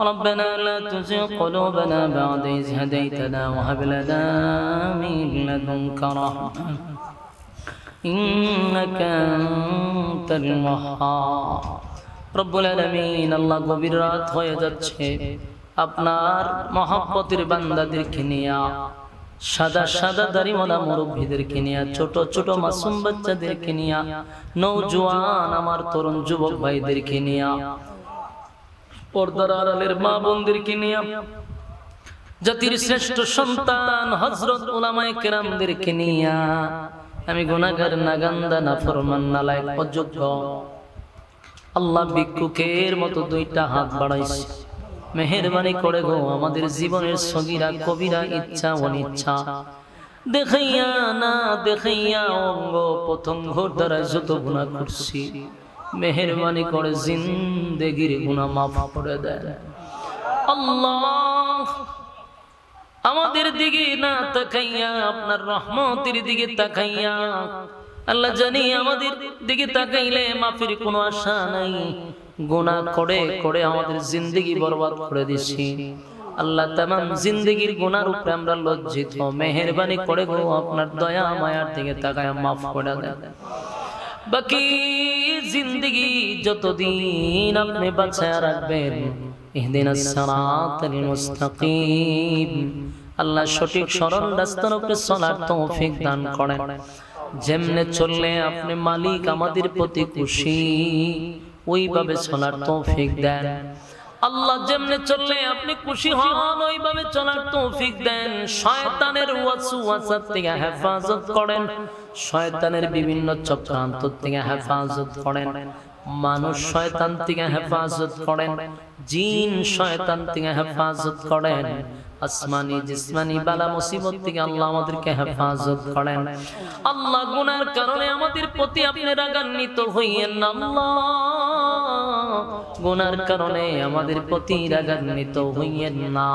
ربنا لا تزغ قلوبنا بعد إذ هديتنا وهب لنا من لدنك رحمة إنك أنت الوهاب রব্বুল আলামিন আল্লাহ গভীর রাত হয়ে যাচ্ছে আপনার মহাব্বতের বান্দাদেরকে নিয়ে সাদা সাদা দাড়িওয়ালা মুরব্বীদেরকে নিয়ে ছোট ছোট মাসুম বাচ্চাদেরকে নিয়ে নৌজওয়ান আমার তরুণ যুবক ভাইদেরকে নিয়ে পর্দার আড়ালের মা বোনদেরকে নিয়ে, জাতির শ্রেষ্ঠ সন্তান হজরত ওলামায়ে কেরামদেরকে নিয়ে, আমি গুনাগার নাগান্দা না ফরমান নালায় অযোগ্য। আল্লাহ ভিক্ষুকের মতো দুইটা হাত বাড়াইছে। মেহরবানি করে গো, আমাদের জীবনের সগিরা, কবিরা, ইচ্ছা, অনিচ্ছা। দেখাইয়া না দেখাইয়া অঙ্গ পতঙ্গ দ্বারা যত গুণা করছি। মেহরবানি করে জিন্দেগির গুণা মাফ করে দেয় আল্লাহ, আমাদের দিকে না তাকাইয়া, আপনার রহমতের দিকে তাকাইয়া, আল্লাহ জানি আমাদের দিকে তাকাইলে মাফির কোনো আশা নাই। গুনাহ করে করে আমাদের জিন্দগি বরবাদ করে দিছি। আল্লাহ তামাম জিন্দগির গুনার উপরে আমরা লজ্জিত। মেহেরবানি করে গো, আপনার দয়া মায়ার দিকে তাকায় মাফ করে দেন। বাকি জিন্দগি যতদিন আপনি বাঁচায় রাখবেন এদিন আল্লাহ সঠিক সরল রাস্তার উপরে চলার তৌফিক দান করেন। যেমনে চললে আপনি মালিক আমাদের প্রতি খুশি, ওইভাবে চলার তৌফিক দেন। আল্লাহ যেমনে চললে আপনি খুশি হন, ওইভাবে চলার তৌফিক দেন। শয়তানের ওয়াসু ওয়াসাত থেকে হেফাজত করেন। শয়তানের বিভিন্ন চক্রান্ত থেকে হেফাজত করেন। মানুষ শয়তান থেকে হেফাজত করেন। জিন শয়তান থেকে হেফাজত করেন। আসমানি জিসমানি বালা মুসিবত থেকে আল্লাহ আমাদেরকে হেফাজত করেন। আল্লাহ গুনার কারণে আমাদের প্রতি আপনি রাগান্বিত হইয়েন আল্লাহ। গুনার কারণে আমাদের প্রতি রাগান্বিত হইয়েন না।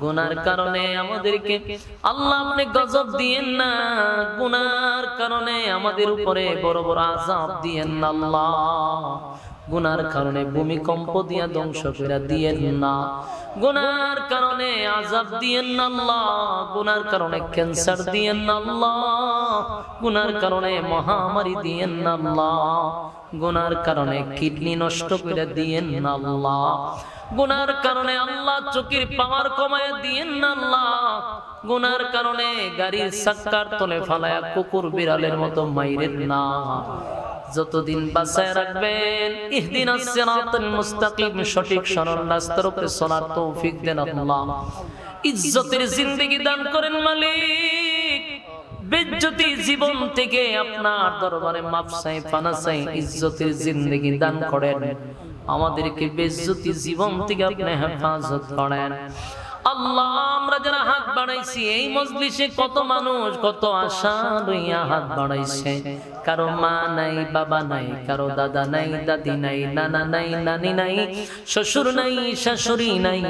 গুনার কারণে আমাদেরকে আল্লাহ আপনি গজব দিয়েন না। গুনার কারণে আমাদের উপরে বড় বড় আজাব দিয়েন না আল্লাহ। গুনার কারণে ভূমিকম্প দিয়া ধ্বংস করে দিয়েন না। গুনার কারণে আজাব দিয়েন না আল্লাহ। গুনার কারণে ক্যান্সার দিয়েন না আল্লাহ। গুনার কারণে মহামারী দিয়েন না আল্লাহ। গুনার কারণে কিডনি নষ্ট করে দিয়েন না আল্লাহ। গুনার কারণে আল্লাহ চোখের পাওয়ার কমায় দিয়েন না আল্লাহ। গুনার কারণে গাড়ির সাক্কার তলে ফালায়া কুকুর বিড়ালের মতো মাইরেন না। যতদিন বাঁচায় রাখবেন ইহদিনাস সিরাতাল মুস্তাকিম, সঠিক সরল রাস্তার উপরে চলার তৌফিক দেন আল্লাহ। ইজ্জতের জিন্দেগি দান করেন মালিক। বেজ্জতি জীবন থেকে আপনার দরবারে মাফ চাই, পানা চাই, ইজ্জতের জিন্দেগি দান করেন। আমাদেরকে বেজ্জতি জীবন থেকে আপনি হেফাজত করেন। আল্লাহ, আমরা যারা হাত বাড়াইছি, এই মজলিসে কত মানুষ, কত আশা লইয়া হাত বাড়াইছে। কারও মা নাই, বাবা নাই, কারও দাদা নাই, দাদি নাই, নানা নাই, নানি নাই, শ্বশুর নাই, শাশুড়ি নাই,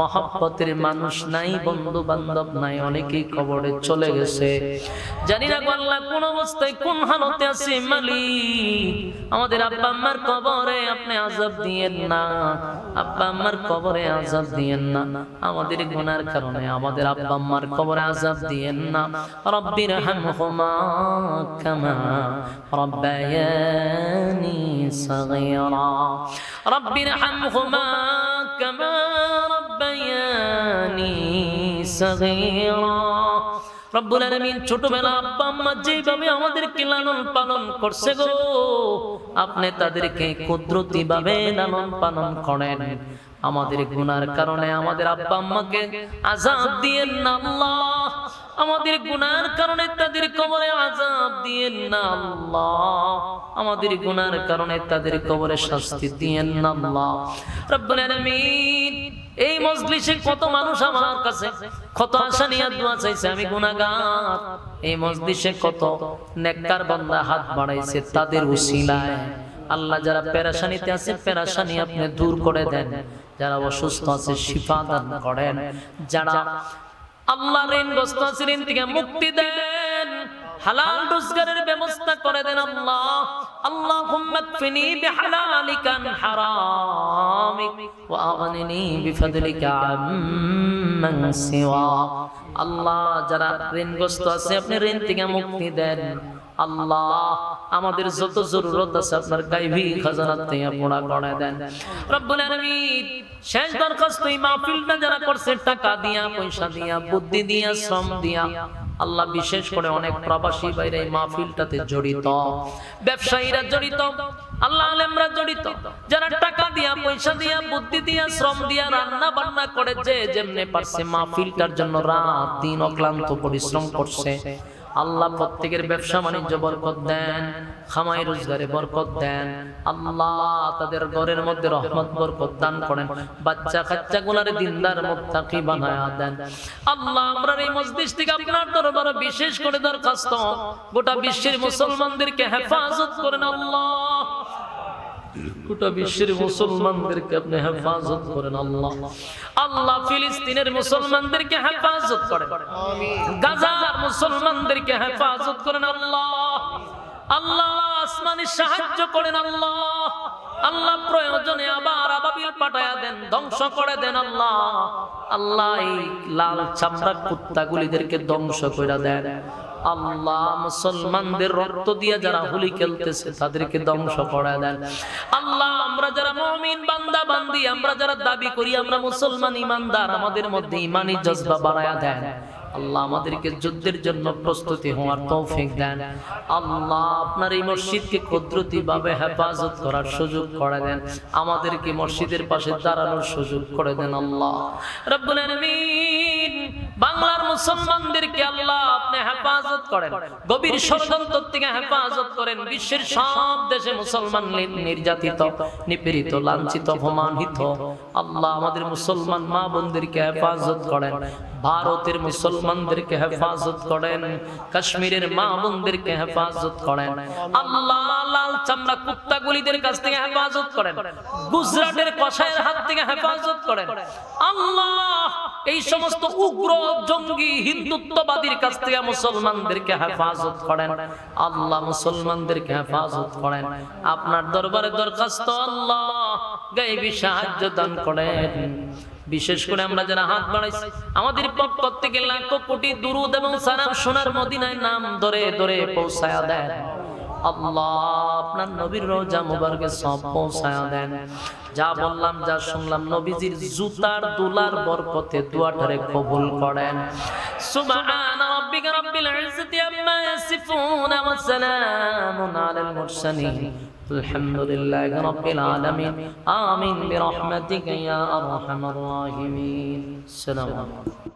মহাব্বতের মানুষ নাই বন্ধু বান্ধব নাই, অনেকেই কবরে চলে গেছে। জানি না আল্লাহ, কোন অবস্থায় কোন হালতে আছে মালিক। আমাদের আব্বা আম্মার কবরে আপনি আজাব দিয়েন না। আব্বা আম্মার কবরে আজাব দিয়েন না। আমাদের গুনার কারণে, আমাদের আব্বা আম্মার কবরে আজাব দিয়েন না। রব্বির হামহুমা কামা রব্বায়ানি সাগীরা। রব্বির হামহুমা কামা রব্বায়ানি সাগীরা। রব্বুল আলামিন ছোটবেলা আব্বা আম্মা যেভাবে আমাদেরকে লালন পালন করছে গো আপনি তাদেরকে কুদরতি ভাবে লালন পালন করেন। আমাদের গুনার কারণে আমাদের আব্বা আম্মাকে আজাব দিয়েন না আল্লাহ। আমাদের গুনার কারণে তাদের কবরে আজাব দিয়েন না আল্লাহ। আমাদের গুনার কারণে তাদের কবরে শাস্তি দিয়েন না আল্লাহ। রব্বুল আলামিন এই মজলিসে কত মানুষ আমার কাছে, কত আশা নিয়ে দোয়া চাইছে, আমি গুনাহগার। এই মজলিসে কত নেককার বান্দা হাত বাড়াইছে, তাদের উসিলায়। আল্লাহ যারা পেরাশানিতে আছে, পেরাশানি আপনি দূর করে দেন। যারা অসুস্থ আছে, শিফা দান করেন। যারা আল্লাহ ঋণগ্রস্ত আছে, ঋণ থেকে মুক্তি দেন। হালাল রোজগারের ব্যবস্থা করে দেন আল্লাহ। আল্লাহুম্মা কফিনি বিহালালিকা হারামিক ওয়া আগনিনি বিফদলিকা আম্মান সিওয়া। আল্লাহ, যারা ঋণগ্রস্ত আছে, আপনি ঋণ থেকে মুক্তি দেন। আল্লাহ, আমাদের যত জরুরত আছে, আপনার গাইবি খাজানা থেকে পুরা করে দেন। রব্বুল আলামিন, শেষ দরখাস্ত এই মাহফিলটা যারা করছে, টাকা দিয়া, পয়সা দিয়া, বুদ্ধি দিয়া, শ্রম দিয়া আল্লাহ বিশেষ করে অনেক প্রবাসী বাইরে মাহফিলটাতে জড়িত। ব্যবসায়ীরা জড়িত, আল্লাহ আলেমরা জড়িত। যারা টাকা দিয়া, পয়সা দিয়া, বুদ্ধি দিয়া, শ্রম দিয়া রান্না বান্না করে যে যেমনে পারছে মাহফিলটার জন্য রাত দিন অক্লান্ত পরিশ্রম করছে। আল্লাহ প্রত্যেকের ব্যবসা বাণিজ্য বরকত দেন, খামাই রোজগারে বরকত দেন। আল্লাহ তাদের ঘরের মধ্যে রহমত, বরকত দান করেন। বাচ্চা কাচ্চা গুলার দিনদার, মুত্তাকি বানায়া দেন। আল্লাহ আমরা এই মসজিদ থেকে আপনার দরবারে বিশেষ করে দরখাস্ত। গোটা বিশ্বের মুসলমানদেরকে হেফাজত করেন আল্লাহ। গোটা বিশ্বের মুসলমানদেরকে আপনি হেফাজত করেন আল্লাহ। আল্লাহ ফিলিস্তিনের মুসলমানদেরকে হেফাজত করেন। গাজার মুসলমানদেরকে হেফাজত করেন আল্লাহ। আল্লাহ আসমানি সাহায্য করেন আল্লাহ। আল্লাহ প্রয়োজনে আবার আবাবিল পাঠায়া দেন ধ্বংস করে দেন আল্লাহ। আল্লাহ এই লাল চামড়া কুত্তাগুলিদেরকে ধ্বংস করে দেন। আল্লাহ মুসলমানদের রক্ত দিয়ে যারা হুলি খেলতেছে, তাদেরকে ধ্বংস করে দেন। আল্লাহ, আমরা যারা মুমিন বান্দা বান্দি, আমরা যারা দাবি করি, আমরা মুসলমান ইমানদার, আমাদের মধ্যে ইমানি জজবা বাড়ায়া দেন। আল্লাহ আমাদেরকে যুদ্ধের জন্য প্রস্তুতি হওয়ার তৌফিক দেন। আল্লাহ আপনার এই মসজিদকে কুদরতি ভাবে হেফাজত করার সুযোগ করে দেন। আমাদেরকে মসজিদের পাশে দাঁড়ানোর সুযোগ করে দেন আল্লাহ। রব্বুল আলামিন, বাংলার মুসলমানদেরকে আল্লাহ আপনি হেফাজত করেন। গভীর ষড়যন্ত্র থেকে হেফাজত করেন। বিশ্বের সব দেশে মুসলমান নির্যাতিত নিপীড়িত লাঞ্ছিত অপমানিত আল্লাহ আমাদের মুসলমান মা বোনদেরকে হেফাজত করেন। ভারতের মুসলমানদেরকে হেফাজত করেন, কাশ্মীরের মা বোনদেরকে হেফাজত করেন। আল্লাহ লাল চামড়া কুত্তাগুলিদের কাছ থেকে হেফাজত করেন, গুজরাটের কষায়ের হাত থেকে হেফাজত করেন। আল্লাহ এই সমস্ত উগ্র জঙ্গি হিন্দুত্ববাদীর কাছ থেকে মুসলমানদেরকে হেফাজত করেন। আল্লাহ মুসলমানদেরকে হেফাজত করেন। আপনার দরবারে দরখাস্ত আল্লাহ, গাইবি সাহায্য দান করেন। বিশেষ করে আমরা যারা হাত বাড়াইছি, আমাদের পক্ষ থেকে লাখো কোটি দুরুদ এবং সালাম সোনার মদিনায় নাম ধরে ধরে পৌঁছায়া দেন। আল্লাহ সব দেন। যা বললাম, যা শুনলাম, নবীজির জুতার দুলার কবুল করেন। الحمد لله رب العالمين. آمين برحمتك يا أرحم الراحمين. السلام عليكم.